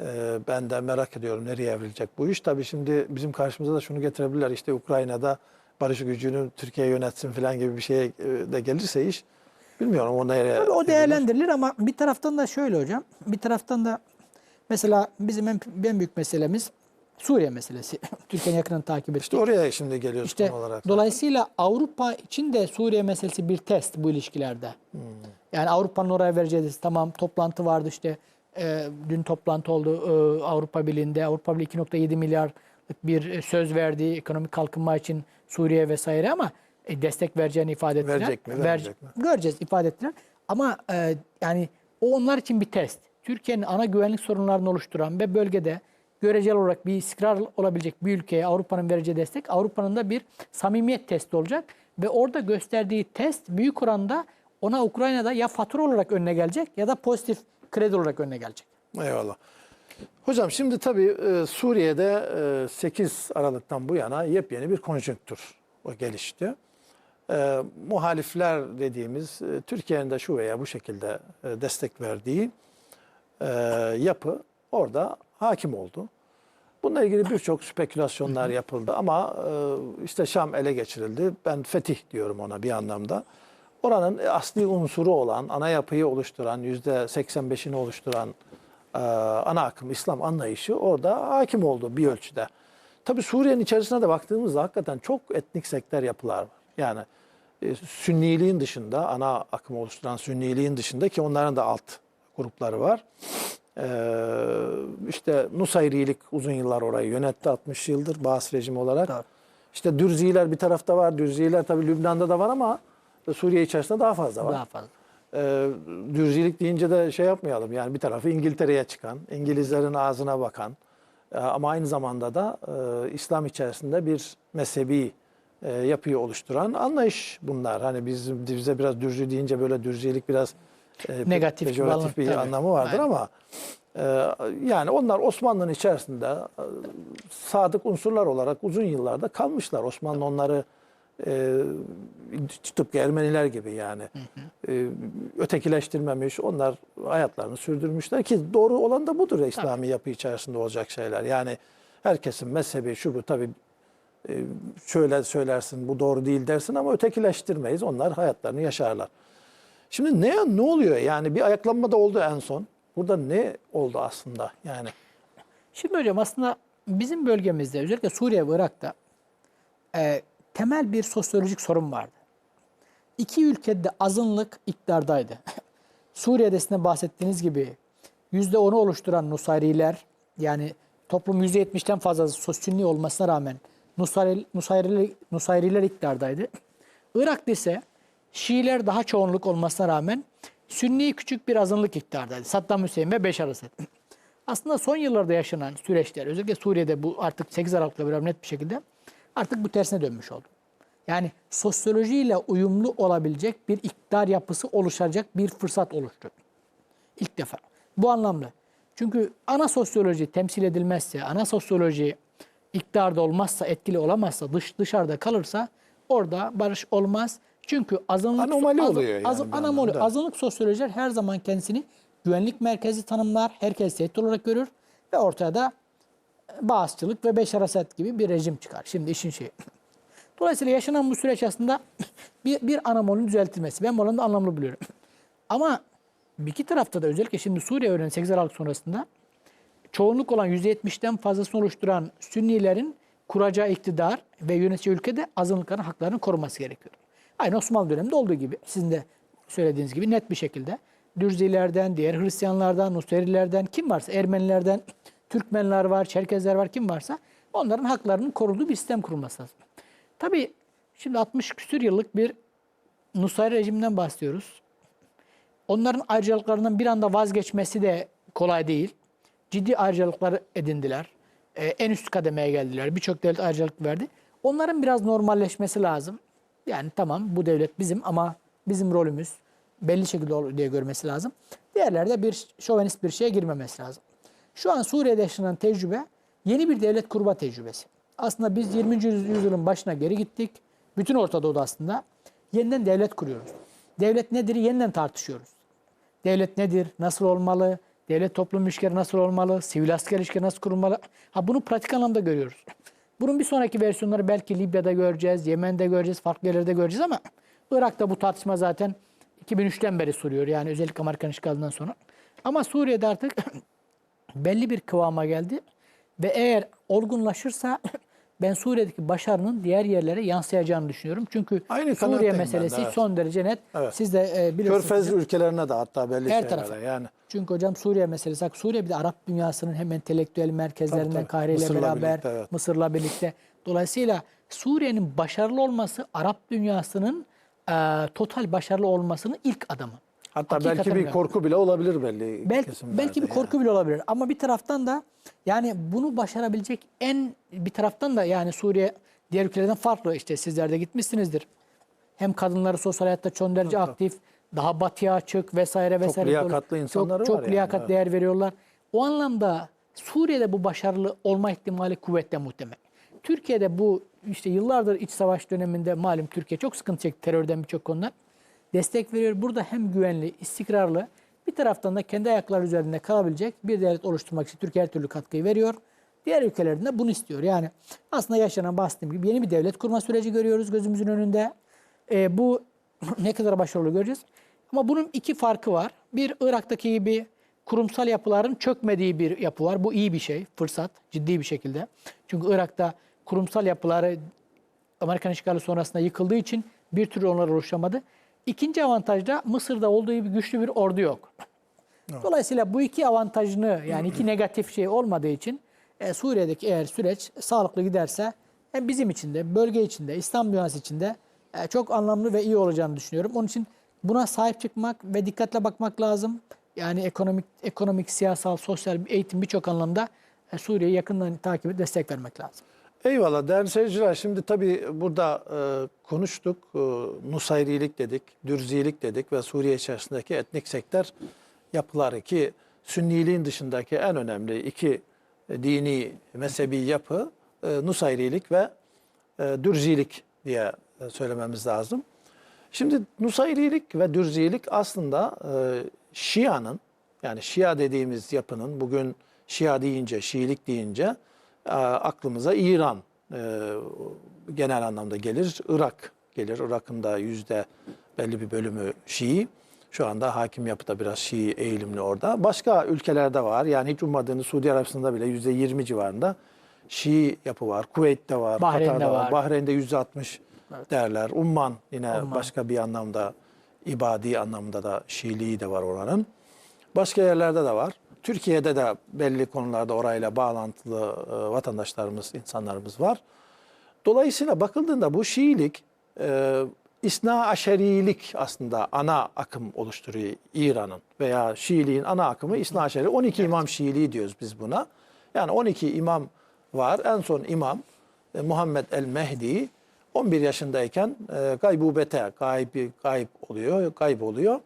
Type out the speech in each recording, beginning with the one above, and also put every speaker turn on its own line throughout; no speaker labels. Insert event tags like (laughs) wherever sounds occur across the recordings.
Ee, ben de merak ediyorum nereye evrilecek bu iş. Tabii şimdi bizim karşımıza da şunu getirebilirler. İşte Ukrayna'da barış gücünü Türkiye yönetsin falan gibi bir şeye e, de gelirse iş bilmiyorum o nereye
Tabii o değerlendirilir ama bir taraftan da şöyle hocam. Bir taraftan da mesela bizim en, en büyük meselemiz Suriye meselesi. (laughs) Türkiye'nin yakından takip ettiği.
İşte oraya şimdi geliyoruz
İşte
konu olarak.
dolayısıyla Avrupa için de Suriye meselesi bir test bu ilişkilerde.
Hmm.
Yani Avrupa'nın oraya vereceğiz. Tamam toplantı vardı işte. E, dün toplantı oldu e, Avrupa Birliği'nde. Avrupa Birliği 2.7 milyarlık bir e, söz verdi ekonomik kalkınma için Suriye vesaire ama e, destek vereceğini ifade ettiler.
Verecek mi,
Ver-
vermeyecek mi?
Göreceğiz ifade ettiler. Ama e, yani o onlar için bir test. Türkiye'nin ana güvenlik sorunlarını oluşturan ve bölgede göreceli olarak bir istikrar olabilecek bir ülkeye Avrupa'nın vereceği destek Avrupa'nın da bir samimiyet testi olacak. Ve orada gösterdiği test büyük oranda ona Ukrayna'da ya fatura olarak önüne gelecek ya da pozitif kredi olarak önüne gelecek.
Eyvallah. Hocam şimdi tabii e, Suriye'de e, 8 Aralık'tan bu yana yepyeni bir konjonktür o gelişti. E, muhalifler dediğimiz e, Türkiye'nin de şu veya bu şekilde e, destek verdiği e, yapı orada hakim oldu. Bununla ilgili birçok spekülasyonlar yapıldı ama e, işte Şam ele geçirildi. Ben fetih diyorum ona bir anlamda. Oranın asli unsuru olan, ana yapıyı oluşturan, yüzde 85'ini oluşturan e, ana akım İslam anlayışı orada hakim oldu bir ölçüde. Tabii Suriye'nin içerisine de baktığımızda hakikaten çok etnik sektör yapılar var. Yani e, Sünniliğin dışında, ana akım oluşturan Sünniliğin dışında ki onların da alt grupları var. Ee, işte Nusayrilik uzun yıllar orayı yönetti 60 yıldır Baas rejimi olarak.
Tabii.
İşte Dürziler bir tarafta var. Dürziler tabii Lübnan'da da var ama Suriye içerisinde daha fazla var.
Daha fazla.
Ee, Dürzilik deyince de şey yapmayalım. Yani bir tarafı İngiltere'ye çıkan, İngilizlerin ağzına bakan e, ama aynı zamanda da e, İslam içerisinde bir mezhebi e, yapıyı oluşturan anlayış bunlar. Hani biz bize biraz Dürzi deyince böyle Dürzilik biraz e,
Negatif,
pejoratif bir
tabii.
anlamı vardır
Aynen.
ama e, yani onlar Osmanlı'nın içerisinde e, sadık unsurlar olarak uzun yıllarda kalmışlar. Osmanlı onları e, tıpkı Ermeniler gibi yani e, ötekileştirmemiş. Onlar hayatlarını sürdürmüşler ki doğru olan da budur İslami yapı içerisinde olacak şeyler. Yani herkesin mezhebi şu bu tabii e, şöyle söylersin bu doğru değil dersin ama ötekileştirmeyiz. Onlar hayatlarını yaşarlar. Şimdi ne ne oluyor yani bir ayaklanma da oldu en son. Burada ne oldu aslında yani?
Şimdi hocam aslında bizim bölgemizde özellikle Suriye ve Irak'ta e, temel bir sosyolojik sorun vardı. İki ülkede azınlık iktidardaydı. (laughs) Suriye'de sizin bahsettiğiniz gibi %10'u oluşturan Nusayriler yani toplum %70'ten fazlası Sünni olmasına rağmen Nusayri, Nusayri, Nusayriler iktidardaydı. Irak'ta ise Şiiler daha çoğunluk olmasına rağmen Sünni küçük bir azınlık iktidardaydı. Saddam Hüseyin ve Beşar Esed. Aslında son yıllarda yaşanan süreçler özellikle Suriye'de bu artık 8 Aralık'la beraber net bir şekilde artık bu tersine dönmüş oldu. Yani sosyolojiyle uyumlu olabilecek bir iktidar yapısı oluşacak bir fırsat oluştu. İlk defa. Bu anlamda. Çünkü ana sosyoloji temsil edilmezse, ana sosyoloji iktidarda olmazsa, etkili olamazsa, dış dışarıda kalırsa orada barış olmaz. Çünkü azınlık
Anomali
azı-
oluyor yani
anomali. Azınlık sosyolojiler her zaman kendisini güvenlik merkezi tanımlar, herkes tehdit olarak görür ve ortada Bağızçılık ve Beşar Esed gibi bir rejim çıkar. Şimdi işin şeyi. (laughs) Dolayısıyla yaşanan bu süreç aslında (laughs) bir, bir anamolün düzeltilmesi. Ben bu alanı da anlamlı buluyorum. (laughs) Ama bir iki tarafta da özellikle şimdi Suriye örneğin 8 Aralık sonrasında çoğunluk olan %70'ten fazlasını oluşturan Sünnilerin kuracağı iktidar ve yönetici ülkede azınlıkların haklarını koruması gerekiyor. Aynı Osmanlı döneminde olduğu gibi sizin de söylediğiniz gibi net bir şekilde Dürzilerden, diğer Hristiyanlardan, Nusayrilerden kim varsa Ermenilerden, Türkmenler var, Çerkezler var kim varsa onların haklarının korunduğu bir sistem kurulması lazım. Tabii şimdi 60 küsür yıllık bir Nusayri rejiminden bahsediyoruz. Onların ayrıcalıklarından bir anda vazgeçmesi de kolay değil. Ciddi ayrıcalıklar edindiler. Ee, en üst kademeye geldiler. Birçok devlet ayrıcalık verdi. Onların biraz normalleşmesi lazım. Yani tamam bu devlet bizim ama bizim rolümüz belli şekilde diye görmesi lazım. Diğerleri de bir şovenist bir şeye girmemesi lazım. Şu an Suriye'de yaşanan tecrübe yeni bir devlet kurma tecrübesi. Aslında biz 20. yüzyılın başına geri gittik. Bütün Orta Doğu'da aslında yeniden devlet kuruyoruz. Devlet nedir yeniden tartışıyoruz. Devlet nedir? Nasıl olmalı? devlet toplum ilişkileri nasıl olmalı, sivil asker ilişkileri nasıl kurulmalı. Ha bunu pratik anlamda görüyoruz. Bunun bir sonraki versiyonları belki Libya'da göreceğiz, Yemen'de göreceğiz, farklı yerlerde göreceğiz ama Irak'ta bu tartışma zaten 2003'ten beri sürüyor. Yani özellikle Amerikan işgalinden sonra. Ama Suriye'de artık (clears throat) belli bir kıvama geldi ve eğer olgunlaşırsa (coughs) ben Suriye'deki başarının diğer yerlere yansıyacağını düşünüyorum. Çünkü
Aynı
Suriye
ben de,
meselesi
evet.
son derece net.
Evet.
Siz de e, biliyorsunuz.
Körfez ülkelerine de hatta belli
Her tarafa.
yani.
Çünkü hocam Suriye meselesi. Suriye bir de Arap dünyasının hem entelektüel merkezlerinden. Kahire ile beraber,
birlikte, evet.
Mısır'la birlikte. Dolayısıyla Suriye'nin başarılı olması Arap dünyasının e, total başarılı olmasının ilk adımı.
Hatta
Hakikaten
belki bir
öyle.
korku bile olabilir belli
Belki,
kesimlerde
belki bir
yani.
korku bile olabilir. Ama bir taraftan da yani bunu başarabilecek en bir taraftan da yani Suriye diğer ülkelerden farklı. İşte sizler de gitmişsinizdir. Hem kadınları sosyal hayatta çok derece aktif, daha batıya açık vesaire vesaire.
liyakatli insanları
çok,
var
Çok
yani,
liyakat
evet.
değer veriyorlar. O anlamda Suriye'de bu başarılı olma ihtimali kuvvetle muhtemel. Türkiye'de bu işte yıllardır iç savaş döneminde malum Türkiye çok sıkıntı çekti terörden birçok konuda. Destek veriyor. Burada hem güvenli, istikrarlı bir taraftan da kendi ayakları üzerinde kalabilecek bir devlet oluşturmak için Türkiye her türlü katkıyı veriyor. Diğer ülkelerden de bunu istiyor. Yani aslında yaşanan bahsettiğim gibi yeni bir devlet kurma süreci görüyoruz gözümüzün önünde. Ee, bu (laughs) ne kadar başarılı göreceğiz. Ama bunun iki farkı var. Bir Irak'taki gibi kurumsal yapıların çökmediği bir yapı var. Bu iyi bir şey, fırsat, ciddi bir şekilde. Çünkü Irak'ta kurumsal yapıları Amerikan işgali sonrasında yıkıldığı için bir türlü onlar oluşamadı. İkinci avantaj da Mısır'da olduğu gibi güçlü bir ordu yok. Dolayısıyla bu iki avantajını yani iki negatif şey olmadığı için e, Suriye'deki eğer süreç sağlıklı giderse hem bizim için de bölge içinde İslam dünyası için de e, çok anlamlı ve iyi olacağını düşünüyorum. Onun için buna sahip çıkmak ve dikkatle bakmak lazım. Yani ekonomik, ekonomik, siyasal, sosyal, eğitim birçok anlamda e, Suriye'yi yakından takip edip destek vermek lazım.
Eyvallah değerli seyirciler. Şimdi tabii burada e, konuştuk. E, Nusayrilik dedik, Dürzilik dedik ve Suriye içerisindeki etnik sektör yapıları ki Sünniliğin dışındaki en önemli iki e, dini mezhebi yapı e, Nusayrilik ve e, Dürzilik diye e, söylememiz lazım. Şimdi Nusayrilik ve Dürzilik aslında e, Şia'nın yani Şia dediğimiz yapının bugün Şia deyince, Şiilik deyince aklımıza İran e, genel anlamda gelir. Irak gelir. Irak'ın da yüzde belli bir bölümü Şii. Şu anda hakim yapıda biraz Şii eğilimli orada. Başka ülkelerde var. Yani hiç ummadığınız Suudi Arabistan'da bile yüzde 20 civarında Şii yapı var. Kuveyt'te var.
Bahreyn'de
Katar'da var.
var.
Bahreyn'de yüzde 60 derler. Umman yine
Umman.
başka bir anlamda ibadi anlamda da Şiiliği de var oranın. Başka yerlerde de var. Türkiye'de de belli konularda orayla bağlantılı e, vatandaşlarımız, insanlarımız var. Dolayısıyla bakıldığında bu Şiilik, e, İsna Aşerilik aslında ana akım oluşturuyor İran'ın veya Şiiliğin ana akımı İsna Aşeri. 12 imam Şiiliği diyoruz biz buna. Yani 12 imam var. En son imam e, Muhammed el-Mehdi 11 yaşındayken e, gaybubete, gayb, gayb oluyor, gayb oluyor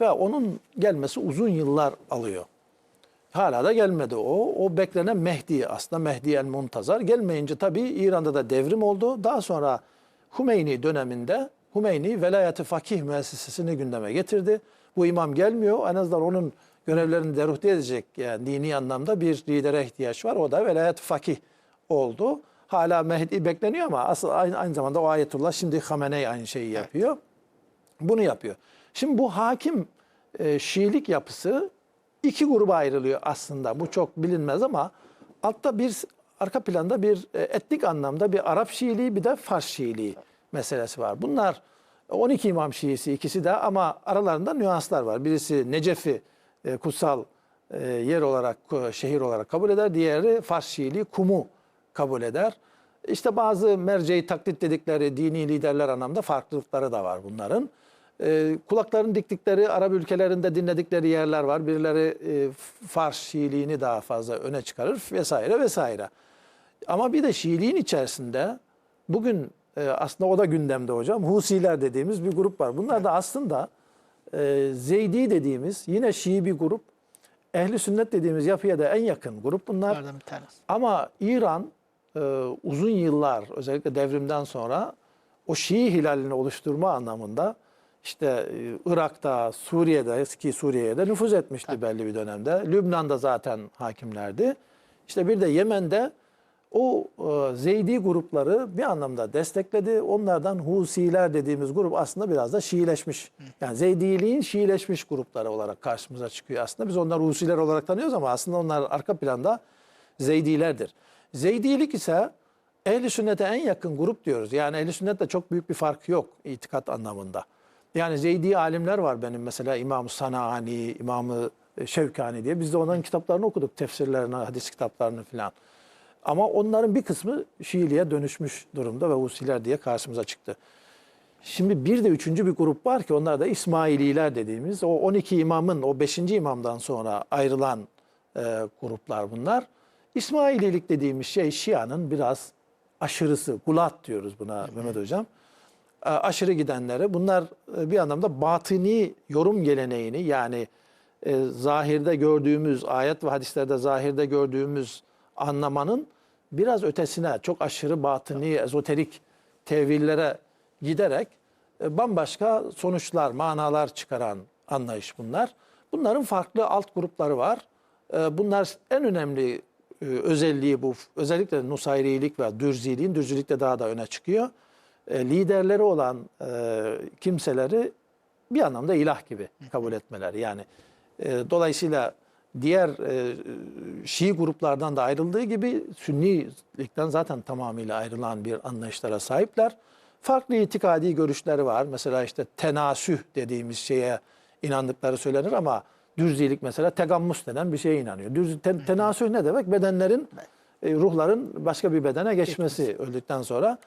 ve onun gelmesi uzun yıllar alıyor. Hala da gelmedi o. O beklenen Mehdi aslında Mehdi el Muntazar. Gelmeyince tabii İran'da da devrim oldu. Daha sonra Hümeyni döneminde Hümeyni velayeti fakih müessesesini gündeme getirdi. Bu imam gelmiyor. En azından onun görevlerini deruhte edecek yani dini anlamda bir lidere ihtiyaç var. O da velayet fakih oldu. Hala Mehdi bekleniyor ama asıl aynı, aynı zamanda o ayetullah şimdi Hamenei aynı şeyi yapıyor. Bunu yapıyor. Şimdi bu hakim e, Şiilik yapısı iki gruba ayrılıyor aslında. Bu çok bilinmez ama altta bir arka planda bir e, etnik anlamda bir Arap Şiiliği bir de Fars Şiiliği meselesi var. Bunlar 12 İmam Şiisi ikisi de ama aralarında nüanslar var. Birisi Necef'i e, kutsal e, yer olarak, şehir olarak kabul eder. Diğeri Fars Şiiliği Kum'u kabul eder. İşte bazı merceği taklit dedikleri dini liderler anlamda farklılıkları da var bunların. E, kulaklarını diktikleri Arap ülkelerinde dinledikleri yerler var. Birileri e, Fars Şiiliğini daha fazla öne çıkarır vesaire vesaire. Ama bir de Şiiliğin içerisinde bugün e, aslında o da gündemde hocam. Husiler dediğimiz bir grup var. Bunlar da aslında e, Zeydi dediğimiz yine Şii bir grup. Ehli sünnet dediğimiz yapıya da en yakın grup bunlar. Ama İran e, uzun yıllar özellikle devrimden sonra o Şii hilalini oluşturma anlamında işte e, Irak'ta, Suriye'de, eski Suriye'ye de nüfuz etmişti belli bir dönemde. Lübnan'da zaten hakimlerdi. İşte bir de Yemen'de o e, Zeydi grupları bir anlamda destekledi. Onlardan Husiler dediğimiz grup aslında biraz da Şiileşmiş. Yani Zeydiliğin Şiileşmiş grupları olarak karşımıza çıkıyor aslında. Biz onları Husiler olarak tanıyoruz ama aslında onlar arka planda Zeydilerdir. Zeydilik ise ehli sünnete en yakın grup diyoruz. Yani ehli sünnetle çok büyük bir fark yok itikat anlamında. Yani Zeydi alimler var benim mesela İmam Sanani, İmam Şevkani diye. Biz de onların kitaplarını okuduk. Tefsirlerini, hadis kitaplarını filan. Ama onların bir kısmı Şiiliğe dönüşmüş durumda ve Husiler diye karşımıza çıktı. Şimdi bir de üçüncü bir grup var ki onlar da İsmaililer dediğimiz o 12 imamın o 5. imamdan sonra ayrılan e, gruplar bunlar. İsmaililik dediğimiz şey Şia'nın biraz aşırısı, gulat diyoruz buna Mehmet Hocam. E, aşırı gidenlere bunlar e, bir anlamda batini yorum geleneğini yani e, zahirde gördüğümüz ayet ve hadislerde zahirde gördüğümüz anlamanın biraz ötesine çok aşırı batini, ezoterik tevillere giderek bambaşka sonuçlar, manalar çıkaran anlayış bunlar. Bunların farklı alt grupları var. E, Bunlar en önemli özelliği bu. Özellikle Nusayrilik ve Dürziliğin, Dürzilik de daha da öne çıkıyor. E, Liderleri olan e, kimseleri bir anlamda ilah gibi kabul etmeleri. Yani e, dolayısıyla diğer Şii gruplardan da ayrıldığı gibi Sünnilikten zaten tamamıyla ayrılan bir anlayışlara sahipler. Farklı itikadi görüşleri var. Mesela işte tenasüh dediğimiz şeye inandıkları söylenir ama Dürzilik mesela tegammus denen bir şeye inanıyor. Düz, te, tenasüh ne demek? Bedenlerin, ruhların başka bir bedene geçmesi öldükten sonra.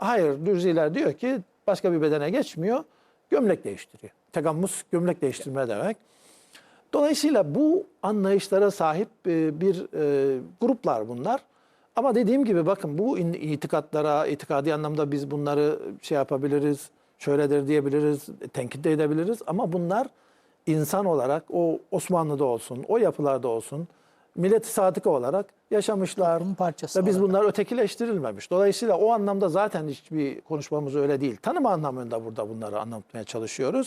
Hayır, Dürziler diyor ki başka bir bedene geçmiyor, gömlek değiştiriyor. Tegammus gömlek değiştirme demek. Dolayısıyla bu anlayışlara sahip e, bir e, gruplar bunlar. Ama dediğim gibi bakın bu itikatlara, itikadi anlamda biz bunları şey yapabiliriz, şöyledir diyebiliriz, tenkit de edebiliriz. Ama bunlar insan olarak o Osmanlı'da olsun, o yapılarda olsun, millet-i sadıka olarak yaşamışlar.
Parçası
Ve biz bunlar ötekileştirilmemiş. Dolayısıyla o anlamda zaten hiçbir konuşmamız öyle değil. Tanım anlamında burada bunları anlatmaya çalışıyoruz.